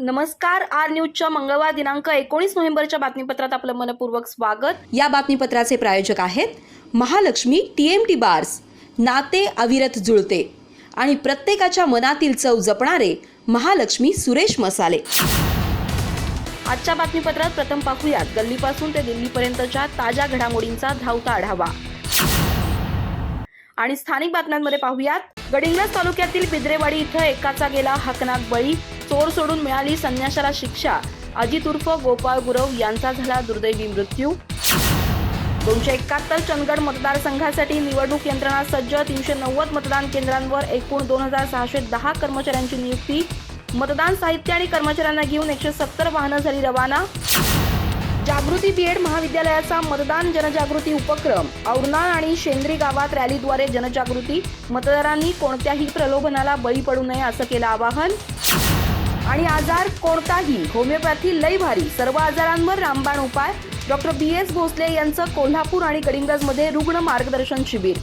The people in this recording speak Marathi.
नमस्कार आर न्यूजच्या मंगळवार दिनांक एकोणीस नोव्हेंबरच्या बातमीपत्रात आपलं मनपूर्वक स्वागत. या बातमीपत्राचे प्रायोजक आहेत Mahalaxmi T M T bars नाते अविरत जुळते आणि प्रत्येकाच्या मनातील चव जपणारे महालक्ष्मी सुरेश मसाले. आजच्या बातमीपत्रात प्रथम पाहूयात गल्लीपासून ते दिल्लीपर्यंतच्या ताज्या घडामोडींचा धावता आढावा. आणि स्थानिक बातम्यांमध्ये पाहूयात गडिंग्लज तालुक्यातील बिद्रेवाडी इथं एकाचा गेला हकनाक बळी. चोर सोडून मिळाली संन्याशाला शिक्षा. अजित उर्फ गोपाळ गुरव यांचा झाला दुर्दैवी मृत्यू. दोनशे एकाहत्तर चंदगड मतदारसंघासाठी निवडणूक यंत्रणा सज्ज तीनशे नव्वद मतदान केंद्रांवर एकूण दोन हजार सहाशे दहा कर्मचाऱ्यांची नियुक्ती. मतदान साहित्य आणि कर्मचाऱ्यांना घेऊन एकशे सत्तर वाहनं झाली रवाना. जागृती बीएड महाविद्यालयाचा मतदान जनजागृती उपक्रम. औरणा आणि शेंद्री गावात रॅलीद्वारे जनजागृती. मतदारांनी कोणत्याही प्रलोभनाला बळी पडू नये असं केलं आवाहन. आणि आजार कोणताही? होमिओपॅथी लई भारी. सर्व आजारांवर रामबाण उपाय. डॉक्टर बी एस भोसले यांचं कोल्हापूर आणि गडिंग्लजमध्ये रुग्ण मार्गदर्शन शिबिर.